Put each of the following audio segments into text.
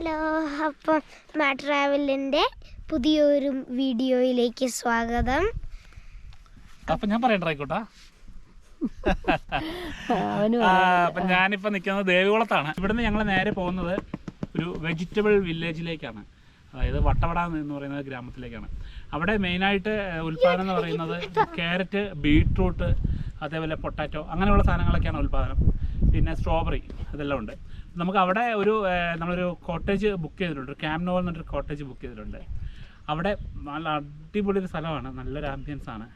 Hello അപ്പം മാ ട്രാവലിന്റെ പുതിയൊരു വീഡിയോയിലേക്ക് സ്വാഗതം. അപ്പം ഞാൻ പറയട്ടെ ആയിക്കോട്ടാ അവനും ആ, അപ്പൊ ഞാനിപ്പോ നിൽക്കുന്നത് ദേവികുളത്താണ്. ഇവിടുന്ന് ഞങ്ങൾ നേരെ പോകുന്നത് ഒരു വെജിറ്റബിൾ വില്ലേജിലേക്കാണ്. അതായത് വട്ടവട എന്ന് പറയുന്ന ഗ്രാമത്തിലേക്കാണ്. അവിടെ മെയിനായിട്ട് ഉൽപാദനം എന്ന് പറയുന്നത് ക്യാരറ്റ് ബീട്രൂട്ട് അതേപോലെ പൊട്ടാറ്റോ അങ്ങനെയുള്ള സാധനങ്ങളൊക്കെയാണ് ഉൽപ്പാദനം. പിന്നെ സ്ട്രോബെറി അതെല്ലാം ഉണ്ട്. നമുക്ക് അവിടെ ഒരു നമ്മളൊരു കോട്ടേജ് ബുക്ക് ചെയ്തിട്ടുണ്ട്. ക്യാമ്പ് നോവൽ എന്നൊരു കോട്ടേജ് ബുക്ക് ചെയ്തിട്ടുണ്ട്. അവിടെ നല്ല അടിപൊളി ഒരു സ്ഥലമാണ്. നല്ലൊരു ആംബിയൻസ് ആണ്.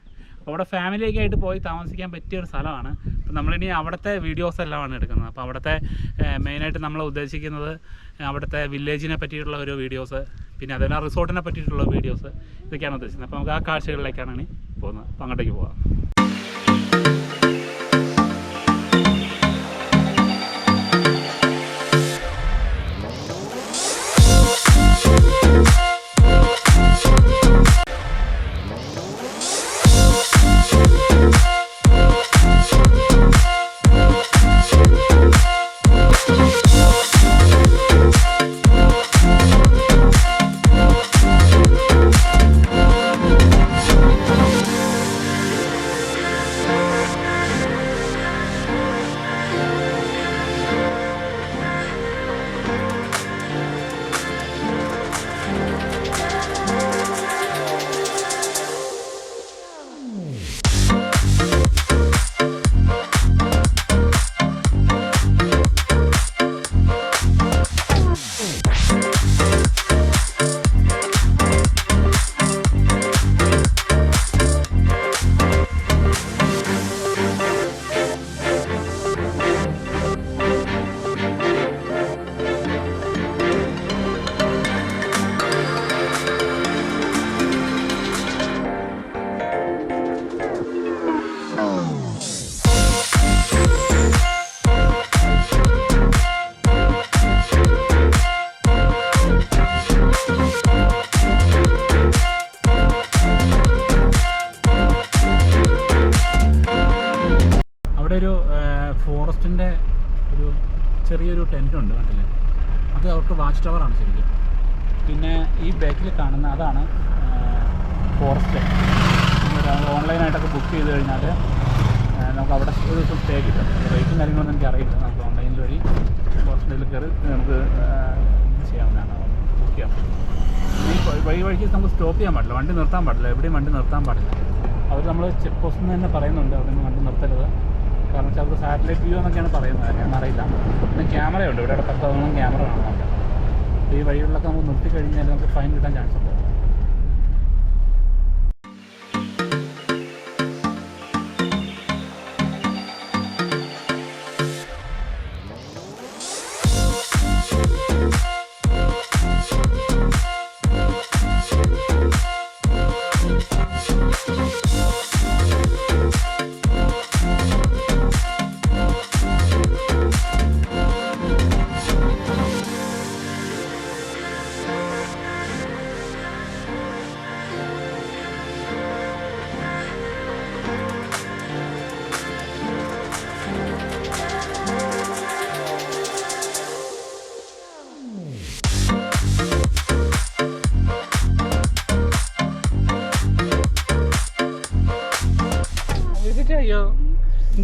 അവിടെ ഫാമിലിയൊക്കെ ആയിട്ട് പോയി താമസിക്കാൻ പറ്റിയ ഒരു സ്ഥലമാണ്. അപ്പോൾ നമ്മളിനി അവിടുത്തെ വീഡിയോസ് എല്ലാമാണ് എടുക്കുന്നത്. അപ്പോൾ അവിടുത്തെ മെയിനായിട്ട് നമ്മൾ ഉദ്ദേശിക്കുന്നത് അവിടുത്തെ വില്ലേജിനെ പറ്റിയിട്ടുള്ള ഒരു വീഡിയോസ് പിന്നെ അതുപോലെ റിസോർട്ടിനെ പറ്റിയിട്ടുള്ള വീഡിയോസ് ഇതൊക്കെയാണ് ഉദ്ദേശിക്കുന്നത്. അപ്പോൾ നമുക്ക് ആ കാഴ്ചകളിലേക്കാണ് ഇനി പോകുന്നത്. അപ്പോൾ അങ്ങോട്ടേക്ക് പോകാം വാച്ച് ടവറാണ് ശരിക്കും. പിന്നെ ഈ ബാക്കിൽ കാണുന്ന അതാണ് ഫോറസ്റ്റ് ഓൺലൈനായിട്ടൊക്കെ ബുക്ക് ചെയ്ത് കഴിഞ്ഞാൽ നമുക്ക് അവിടെ ഒരു ദിവസം സ്റ്റേ കിട്ടും. റേറ്റും കാര്യങ്ങളൊന്നും എനിക്ക് അറിയില്ല. നമുക്ക് ഓൺലൈനിൽ വഴി ഫോറസ്റ്റിൽ കയറി നമുക്ക് ചെയ്യാവുന്നതാണ്. ബുക്ക് ചെയ്യാം. ഈ വഴി- വഴി വഴിക്ക് നമുക്ക് സ്റ്റോപ്പ് ചെയ്യാൻ പാടില്ല. വണ്ടി നിർത്താൻ പാടില്ല. എവിടെയും വണ്ടി നിർത്താൻ പാടില്ല. അവർ നമ്മൾ ചെക്ക് പോസ്റ്റ് തന്നെ പറയുന്നുണ്ട്. അവിടെ നിന്ന് വണ്ടി നിർത്തരുത്. കാരണം വെച്ചാൽ അവർക്ക് സാറ്റലൈറ്റ് വ്യൂ എന്നൊക്കെയാണ് പറയുന്നത്. അറിയില്ല. പിന്നെ ക്യാമറയുണ്ട് ഇവിടെ പത്തോളം ക്യാമറ കാണുന്നുണ്ട്. ഈ വഴികളിലൊക്കെ നമ്മൾ നിർത്തി കഴിഞ്ഞാൽ നമുക്ക് ഫൈൻ കിട്ടാൻ ചാൻസ് ഉണ്ട്.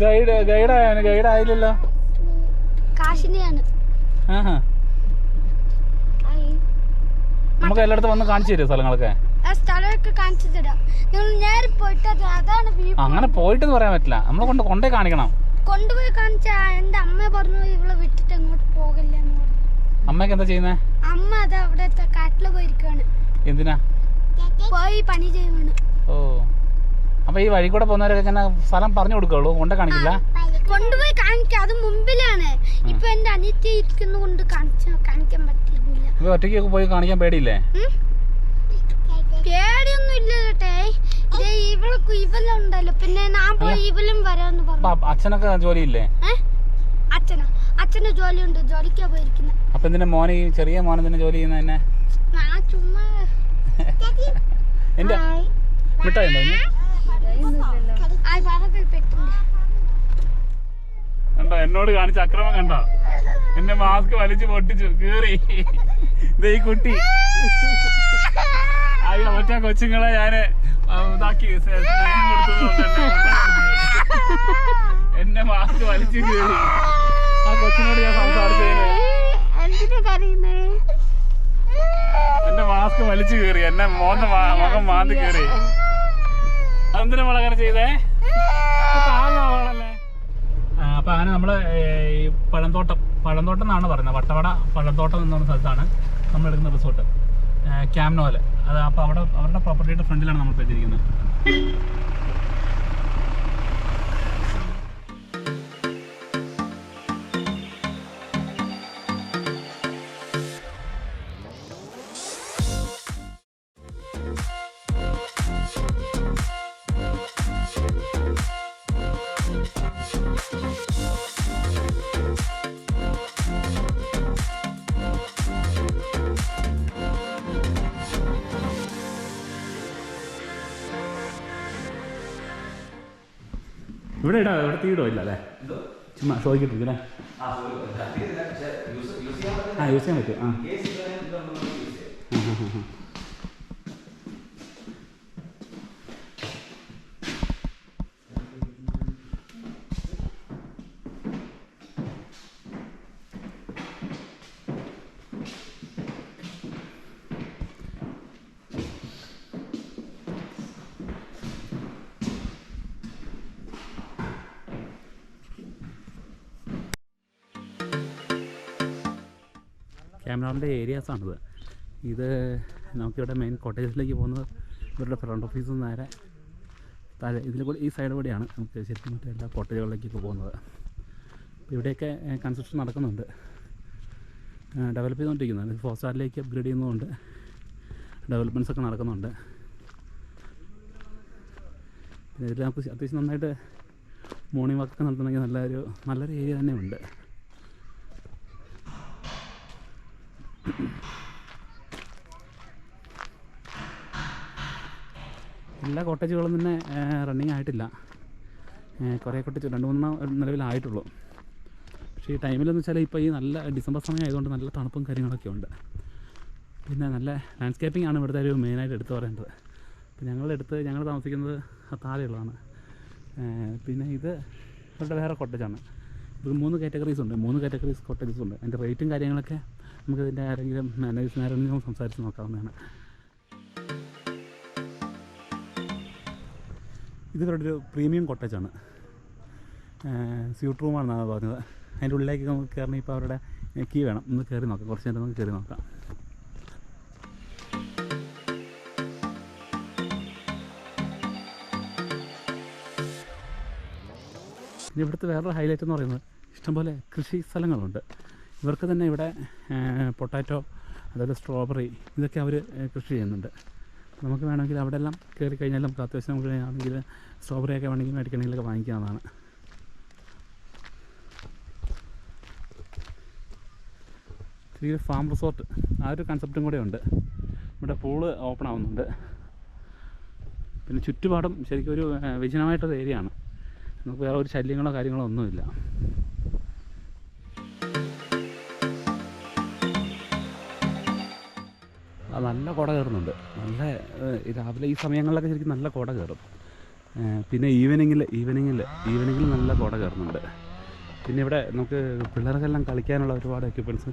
ഗൈഡ് ഗൈഡ് ആയാണ് ഗൈഡ് ആയില്ലല്ലോ നമുക്ക് എല്ലായിടത്തും വന്ന് കാണിച്ചു തരുമോ സ്ഥലങ്ങളൊക്കെ? ആ സ്ഥലൊക്കെ കാണിച്ചു തരാം. നിങ്ങൾ നേരെ പോയിട്ട് അതാണ് വീ അങ്ങനെ പോയിട്ടെന്ന് പറയാൻ പറ്റില്ല. നമ്മളെ കൊണ്ട് കൊണ്ടേ കാണിക്കണം. കൊണ്ടുപോയി കാണിച്ചാ എന്റെ അമ്മ പറഞ്ഞു ഇവളെ വിട്ടിട്ട് അങ്ങോട്ട് പോകില്ല അമ്മയ്ക്ക് എന്താ ചെയ്യുന്നേ? അമ്മ അത് അവിടെ കാട്ടിൽ പോയിരിക്കുകയാണ് എന്തിനാ? പോയി പണി ചെയ്യുവാണ്. ഓ. അപ്പൊ ഈ വഴി കൂടെ പോകുന്നവരൊക്കെ ഇങ്ങനെ സ്ഥലം പറഞ്ഞു കൊടുക്കുള്ളൂ കൊണ്ട് കാണിക്കില്ല. കൊണ്ടുപോയി കാണിക്കാം അത് മുമ്പിലാണ്. ഇപ്പൊ എന്റെ അനിയത്തി ഇരിക്കുന്ന കൊണ്ട് കാണിക്കാൻ പറ്റില്ല ഇപ്പൊ ഒറ്റയ്ക്ക് പോയി കാണിക്കാൻ പേടിയില്ലേ? പേടിയൊന്നും ഇല്ല കേട്ടേ ഇത് ഇവൾക്ക് ഇവലുണ്ടല്ലോ പിന്നെ ഞാൻ പോയി ഇവലും വരാന്ന് പറഞ്ഞു. അച്ഛനൊക്കെ ജോലിയില്ലേ? അച്ഛനോ? അച്ഛന് ജോലിയുണ്ട്. ജോലിക്കാ പോയിരിക്കുന്നത് അപ്പൊ എന്തിനാ മോനെ ഈ ചെറിയ മോനെ തന്നെ ജോലി ചെയ്യുന്ന തന്നെ ചുമ്മാ എന്റെ മിഠായി ഉണ്ടോ ഇനി? ആ ഭാഗത്തിൽ പെട്ടുണ്ട് കണ്ടോ എന്നോട് കാണിച്ച അക്രമം കണ്ട? എന്റെ മാസ്ക് വലിച്ചു പൊട്ടിച്ചു കീറി. ഈ കുട്ടി. അയ്യോ മറ്റേ കൊച്ചുങ്ങളെ ഞാൻ ഇതാക്കി. എന്റെ മാസ്ക് വലിച്ചു കീറി. ആ കൊച്ചിനോട് ഞാൻ സംസാരിച്ചതിന് എന്റെ മാസ്ക് വലിച്ചു കീറി എന്നെ മോന്റെ മുഖം മാന്തി കീറി. അതെന്തിനാ മോളെ ചെയ്തേ? അപ്പൊ അങ്ങനെ നമ്മൾ ഈ പഴന്തോട്ടം പഴന്തോട്ടം എന്നാണ് പറയുന്നത്. വട്ടവട പഴന്തോട്ടം എന്ന് പറഞ്ഞ സ്ഥലത്താണ് നമ്മൾ എടുക്കുന്ന റിസോർട്ട്. ക്യാമ്നോൽ അത് അപ്പോൾ അവിടെ അവരുടെ പ്രോപ്പർട്ടിയുടെ ഫ്രണ്ടിലാണ് നമ്മൾ വെച്ചിരിക്കുന്നത് ഇവിടെ ഇടാ ഇവിടെ തീയിടോ ഇല്ല അല്ലേ? ചുമ്മാ ഷോയ്ക്കിട്ടിരിക്കും അല്ലേ ആ യൂസ് ചെയ്യാൻ പറ്റും. ആ. ക്യാമറാമിന്റെ ഏരിയാസാണിത്. ഇത് നമുക്കിവിടെ മെയിൻ കോട്ടേജിലേക്ക് പോകുന്നത് ഇവരുടെ ഫ്രണ്ട് ഓഫീസിൽ നിന്ന് നേരെ താഴെ. ഇതിൽ കൂടി ഈ സൈഡ് കൂടിയാണ് നമുക്ക് ശരിക്കും മറ്റേ എല്ലാ കോട്ടേജുകളിലേക്കൊക്കെ പോകുന്നത്. അപ്പോൾ ഇവിടെയൊക്കെ കൺസ്ട്രക്ഷൻ നടക്കുന്നുണ്ട്. ഡെവലപ്പ് ചെയ്തുകൊണ്ടിരിക്കുന്നുണ്ട് ഫോർ സ്റ്റാറിലേക്ക് അപ്ഗ്രേഡ് ചെയ്യുന്നതുകൊണ്ട് ഡെവലപ്മെന്റ്സ് ഒക്കെ നടക്കുന്നുണ്ട്. പിന്നെ ഇതിൽ നമുക്ക് അത്യാവശ്യം നന്നായിട്ട് മോർണിംഗ് വാക്കൊക്കെ നടത്തണമെങ്കിൽ നല്ലൊരു നല്ലൊരു ഏരിയ തന്നെയുണ്ട്. എല്ലാ കോട്ടേജുകളും തന്നെ റണ്ണിങ് ആയിട്ടില്ല. കുറേ കോട്ടേജ് രണ്ട് മൂന്നെണ്ണം നിലവിലായിട്ടുള്ളൂ. പക്ഷേ ഈ ടൈമിലെന്ന് വെച്ചാൽ ഇപ്പോൾ ഈ നല്ല ഡിസംബർ സമയം ആയതുകൊണ്ട് നല്ല തണുപ്പും കാര്യങ്ങളൊക്കെ ഉണ്ട്. പിന്നെ നല്ല ലാൻഡ്സ്കേപ്പിംഗ് ആണ് ഇവിടുത്തെ ഒരു മെയിനായിട്ട് എടുത്തു പറയേണ്ടത്. അപ്പോൾ ഞങ്ങളെടുത്ത് ഞങ്ങൾ താമസിക്കുന്നത് താഴെയുള്ളതാണ്. പിന്നെ ഇത് ഇവരുടെ വേറെ കോട്ടേജാണ്. ഇത് മൂന്ന് കാറ്റഗറീസ് ഉണ്ട് മൂന്ന് കാറ്റഗറീസ് കോട്ടേജസ് ഉണ്ട്. അതിന്റെ റേറ്റും കാര്യങ്ങളൊക്കെ നമുക്ക് ഇതിന്റെ ആരെങ്കിലും മാനേജ് ആരെങ്കിലും സംസാരിച്ച് നോക്കാവുന്നതാണ്. ഇത് ഒരു പ്രീമിയം കോട്ടേജാണ്. സ്യൂട്ട് റൂമാണെന്നാണ് പറഞ്ഞത്. അതിന്റെ ഉള്ളിലേക്ക് നമുക്ക് കയറണം. ഇപ്പോൾ അവരുടെ കീ വേണം. ഒന്ന് കയറി നോക്കാം. കുറച്ച് നേരം നമുക്ക് കയറി നോക്കാം. പിന്നെ ഇവിടുത്തെ വേറൊരു ഹൈലൈറ്റ് എന്ന് പറയുന്നത് ഇഷ്ടംപോലെ കൃഷി സ്ഥലങ്ങളുണ്ട്. ഇവർക്ക് തന്നെ ഇവിടെ പൊട്ടാറ്റോ അതുപോലെ സ്ട്രോബെറി ഇതൊക്കെ അവർ കൃഷി ചെയ്യുന്നുണ്ട്. നമുക്ക് വേണമെങ്കിൽ അവിടെ എല്ലാം കയറി കഴിഞ്ഞാൽ നമുക്ക് അത്യാവശ്യം നമുക്ക് ആണെങ്കിൽ സ്ട്രോബെറി ഒക്കെ വേണമെങ്കിൽ മേടിക്കണമെങ്കിലൊക്കെ വാങ്ങിക്കാവുന്നതാണ്. ചെറിയ ഫാം റിസോർട്ട് ആ ഒരു കൺസെപ്റ്റും കൂടെ ഉണ്ട്. ഇവിടെ പൂൾ ഓപ്പൺ ആവുന്നുണ്ട്. പിന്നെ ചുറ്റുപാടും ശരിക്കും ഒരു വിജനമായിട്ടൊരു ഏരിയ ആണ്. നമുക്ക് വേറെ ഒരു ശല്യങ്ങളോ കാര്യങ്ങളോ ഒന്നുമില്ല. നല്ല കുട കയറുന്നുണ്ട്. നല്ല രാവിലെ ഈ സമയങ്ങളിലൊക്കെ ശരിക്കും നല്ല കുട കയറും. പിന്നെ ഈവനിങ്ങിൽ ഈവനിങ്ങിൽ ഈവനിങ്ങിൽ നല്ല കുട കയറുന്നുണ്ട്. പിന്നെ ഇവിടെ നമുക്ക് പിള്ളേർക്കെല്ലാം കളിക്കാനുള്ള ഒരുപാട് എക്യുപ്മെന്റ്സ്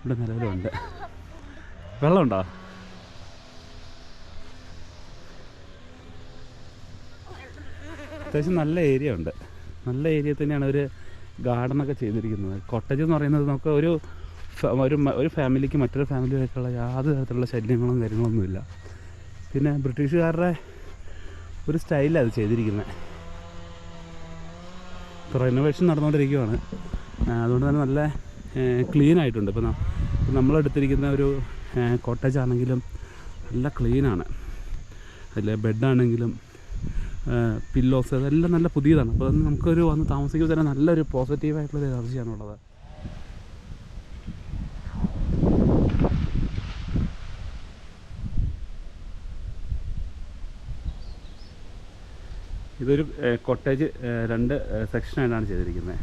ഇവിടെ നിലവിലുണ്ട്. വെള്ളമുണ്ടോ? അത്യാവശ്യം നല്ല ഏരിയ ഉണ്ട്. നല്ല ഏരിയ തന്നെയാണ് ഒരു ഗാർഡനൊക്കെ ചെയ്തിരിക്കുന്നത്. കോട്ടേജ് എന്ന് പറയുന്നത് നമുക്ക് ഒരു ഒരു ഒരു ഫാമിലിക്ക് മറ്റൊരു ഫാമിലിയായിട്ടുള്ള യാതൊരു തരത്തിലുള്ള ശല്യങ്ങളും കാര്യങ്ങളൊന്നുമില്ല. പിന്നെ ബ്രിട്ടീഷുകാരുടെ ഒരു സ്റ്റൈലാണ് അത് ചെയ്തിരിക്കുന്നത് ഇപ്പോൾ റെനോവേഷൻ നടന്നുകൊണ്ടിരിക്കുകയാണ് അതുകൊണ്ട് തന്നെ നല്ല ക്ലീൻ ആയിട്ടുണ്ട്. ഇപ്പോൾ നമ്മളെടുത്തിരിക്കുന്ന ഒരു കോട്ടേജ് ആണെങ്കിലും നല്ല ക്ലീനാണ് അതിലെ ബെഡാണെങ്കിലും പില്ലോസ് അതെല്ലാം നല്ല പുതിയതാണ്. അപ്പോൾ അത് നമുക്കൊരു വന്ന് താമസിക്കുമ്പോൾ തന്നെ നല്ലൊരു പോസിറ്റീവായിട്ടുള്ളൊരു എനർജിയാണുള്ളത് ഇതൊരു കോട്ടേജ് രണ്ട് സെക്ഷനായിട്ടാണ് ചെയ്തിരിക്കുന്നത്.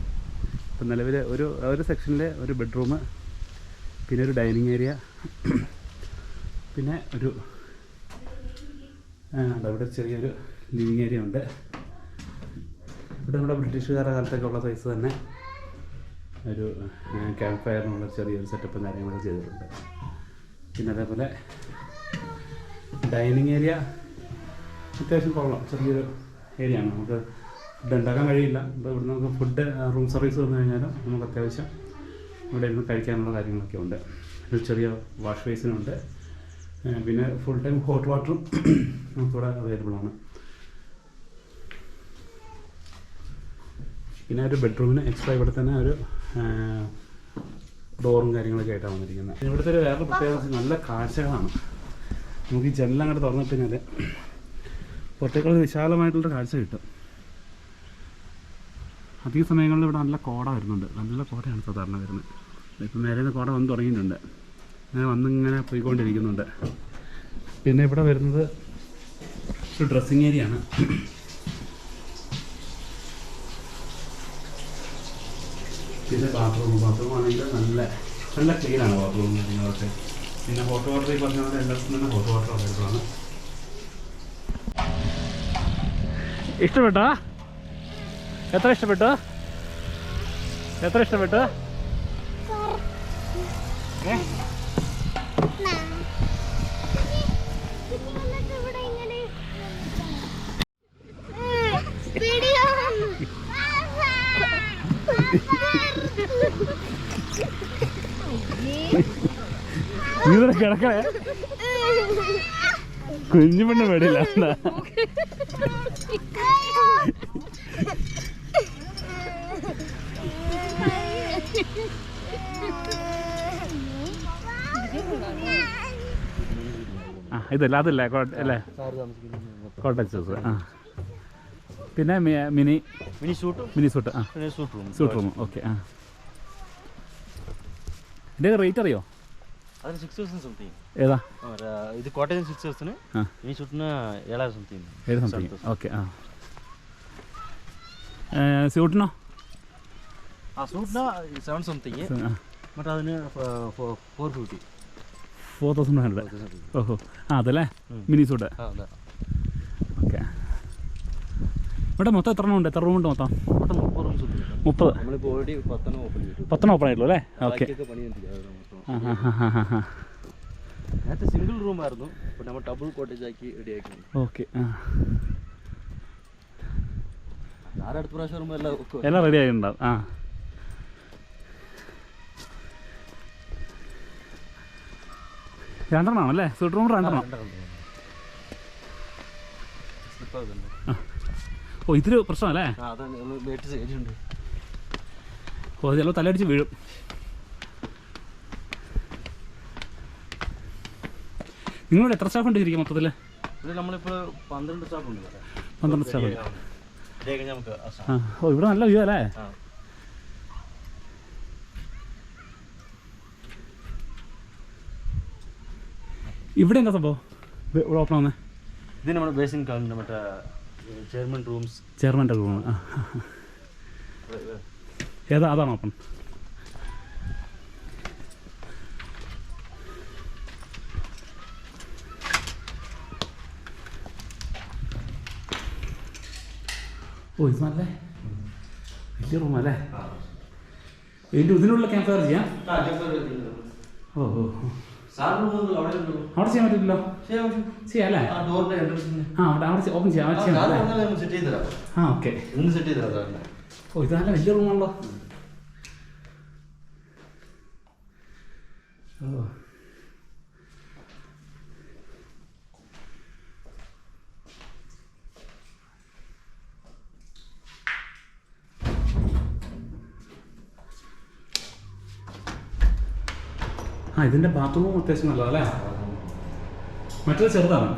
ഇപ്പം നിലവിൽ ഒരു ഒരു സെക്ഷനിൽ ഒരു ബെഡ്റൂം പിന്നെ ഒരു ഡൈനിങ് ഏരിയ പിന്നെ ഒരു അവിടെ ചെറിയൊരു ലിവിങ് ഏരിയ ഉണ്ട്. ഇവിടെ നമ്മുടെ ബ്രിട്ടീഷുകാരുടെ കാലത്തൊക്കെ ഉള്ള സൈസ് തന്നെ ഒരു ക്യാമ്പ് ഫയറിനുള്ള ചെറിയൊരു സെറ്റപ്പും കാര്യങ്ങളൊക്കെ ചെയ്തിട്ടുണ്ട്. പിന്നെ അതേപോലെ ഡൈനിങ് ഏരിയ അത്യാവശ്യം കൊള്ളാം. ചെറിയൊരു ഏരിയ ആണ് നമുക്ക് ഫുഡ് ഉണ്ടാക്കാൻ കഴിയില്ല. അപ്പോൾ ഇവിടെ നമുക്ക് ഫുഡ് റൂം സർവീസ് വന്നു കഴിഞ്ഞാലും നമുക്ക് അത്യാവശ്യം ഇവിടെ ഇരുന്ന് കഴിക്കാനുള്ള കാര്യങ്ങളൊക്കെ ഉണ്ട്. ഒരു ചെറിയ വാഷ് ബേസിനുണ്ട് പിന്നെ ഫുൾ ടൈം ഹോട്ട് വാട്ടറും നമുക്കിവിടെ അവൈലബിൾ ആണ്. പിന്നെ ഒരു ബെഡ്റൂമിന് എക്സ്ട്രാ ഇവിടെ തന്നെ ഒരു ഡോറും കാര്യങ്ങളൊക്കെ ആയിട്ടാണ് വന്നിരിക്കുന്നത്. ഇവിടുത്തെ ഒരു വേറെ പ്രത്യേകത നല്ല കാഴ്ചകളാണ്. നമുക്ക് ഈ ജനലങ്ങോട്ട് തുറന്നിട്ട് കഴിഞ്ഞാൽ പുറത്തേക്കുള്ള വിശാലമായിട്ടുള്ള കാഴ്ച കിട്ടും. അധിക സമയങ്ങളിൽ ഇവിടെ നല്ല കോട വരുന്നുണ്ട്. നല്ല കോടയാണ് സാധാരണ വരുന്നത്. ഇപ്പം നേരെ കോട വന്ന് തുടങ്ങിയിട്ടുണ്ട്. അങ്ങനെ വന്നിങ്ങനെ പോയിക്കൊണ്ടിരിക്കുന്നുണ്ട്. പിന്നെ ഇവിടെ വരുന്നത് ഒരു ഡ്രസ്സിങ് ഏരിയ ആണ്. പിന്നെ ബാത്റൂം ബാത്റൂം ആണെങ്കിൽ നല്ല നല്ല ക്ലീനാണ് ബാത്റൂം പിന്നെ ഹോട്ട് വാട്ടർ ഈ പറഞ്ഞ പോലെ എല്ലായിടത്തും തന്നെ ഹോട്ട് വാട്ടർ അവൈലബിൾ ആണ്. ഇഷ്ടപ്പെട്ടോ? എത്ര ഇഷ്ടപ്പെട്ടു? എത്ര ഇഷ്ടപ്പെട്ടു? കിടക്കണേ? കുഞ്ഞു പെണ്ണ് പേടിയില്ല എന്താ ഇതല്ല അതല്ലേ അല്ലേ? കോട്ടൺ ഹൗസ് ആ. പിന്നെ mini mini suite? Mini suite ആ. Suite room. Suite room okay ആ. ഇതിന്റെ റേറ്റ് അറിയോ? അതിന് സിക്സ് തൗസൻഡ് സംതിങ് ഏതാ? ഇത് കോട്ടയം സിക്സ് തൗസൻഡ് മിനി സൂട്ടിന് ഏഴായിരം സംതിങ് ഏഴ് സംതിങ് ഓക്കെ ആ. സ്യൂട്ടിനോ ആ സൂട്ടിന് സെവൻ സംതിങ് മറ്റേ അതിന് four fifty four thousand hundred. ഓഹോ. ആ അതല്ലേ? Mini suite okay. ഇവിടെ മൊത്തം എത്ര ഉണ്ട്? എത്ര റൂം ഉണ്ട് മൊത്തം മുപ്പത് പത്തെണ്ണം ഓപ്പൺ ആയിട്ടുള്ളൂ അല്ലേ? ഓക്കെ. നേരത്തെ സിംഗിൾ റൂം ആയിരുന്നു. ഇപ്പോൾ നമ്മൾ ഡബിൾ കോട്ടേജ് ആക്കി റെഡി ആക്കി ഓക്കെ ആ. ആരുടെ അടുത്ത പ്രാവശ്യം എല്ലാം റെഡി ആയിട്ടുണ്ടാവും. ആ. രണ്ടെണ്ണം അല്ലേ? സൂട്ട് റൂം രണ്ടെണ്ണം. ഓ ഇതൊരു പ്രശ്നമല്ലേ? ഓ ചിലപ്പോൾ തലയടിച്ച് വീഴും. നിങ്ങളിവിടെ എത്ര സ്റ്റാഫ് ഉണ്ട് ശരിക്കും മൊത്തത്തിൽ പന്ത്രണ്ട് സ്റ്റാഫ് ഓ ഇവിടെ നല്ല വ്യൂ അല്ലേ? ഇവിടെ എന്താ സംഭവം? ഇവിടെ ഓപ്പൺ ആവുന്നത് ഇത് നമ്മുടെ ബേസിൻ കാണുന്ന മറ്റേ ചെയർമാൻ റൂംസ് ചെയർമാന്റെ റൂം ആ. ഏതാ അതാണ് ഓപ്പൺ ഓ ഇത് നല്ല വലിയ റൂമല്ലേ ഇതിന്റെ ഇതിനുള്ള ക്യാമ്പ് ഫയർ ചെയ്യാം. ഓ ഓ ഓ. അവിടെ ചെയ്യാൻ പറ്റില്ലല്ലോ ചെയ്യാം അല്ലേ? ആ അവിടെ അവിടെ ഓപ്പൺ ചെയ്യാം. അവിടെ ചെയ്യാം. ആ ഓക്കെ. ഓ ഇത് നല്ല വലിയ റൂമാണല്ലോ ഓ. ആ ഇതിന്റെ ബാത്റൂമും അത്യാവശ്യം നല്ലതല്ലേ മറ്റൊരു ചെറുതാണ്.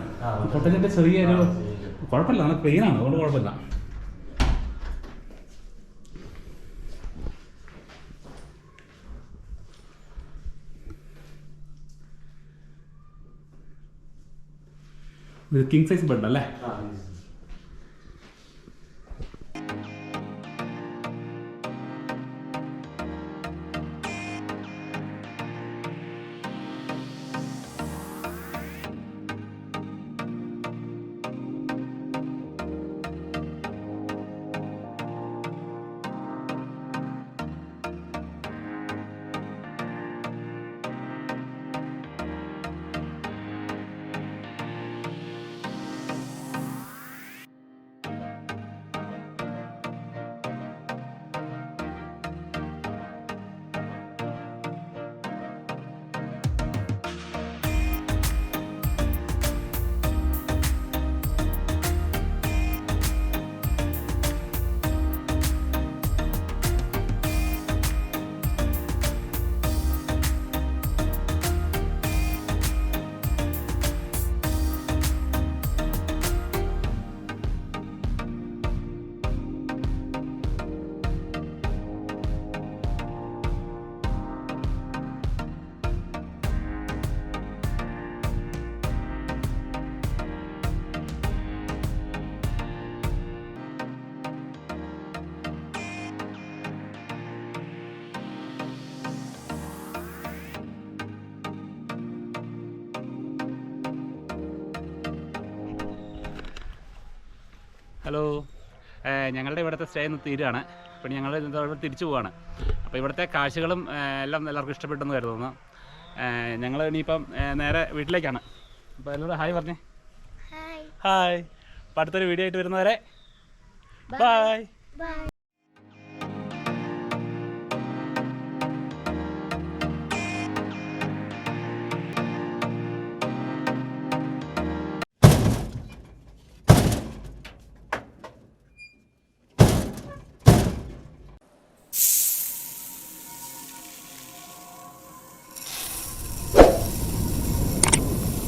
പൊട്ടലിന്റെ ചെറിയൊരു കുഴപ്പമില്ല നല്ല ക്ലീൻ ആണ് അതുകൊണ്ട് കുഴപ്പമില്ല. ഇത് കിങ് സൈസ് ബെഡ് അല്ലേ? ഹലോ. ഞങ്ങളുടെ ഇവിടുത്തെ സ്റ്റേ ഇന്ന് തീരുകയാണ്. അപ്പം ഞങ്ങൾ തിരിച്ചു പോവാണ്. അപ്പോൾ ഇവിടുത്തെ കാഴ്ചകളും എല്ലാം എല്ലാവർക്കും ഇഷ്ടപ്പെട്ടെന്ന് കരുതുന്നു. ഞങ്ങൾ ഇനിയിപ്പം നേരെ വീട്ടിലേക്കാണ്. അപ്പോൾ എല്ലാവരും ഹായ് പറഞ്ഞേ. ഹായ്. അപ്പോൾ അടുത്തൊരു വീഡിയോ ആയിട്ട് വരുന്നവരെ ബൈ ബൈ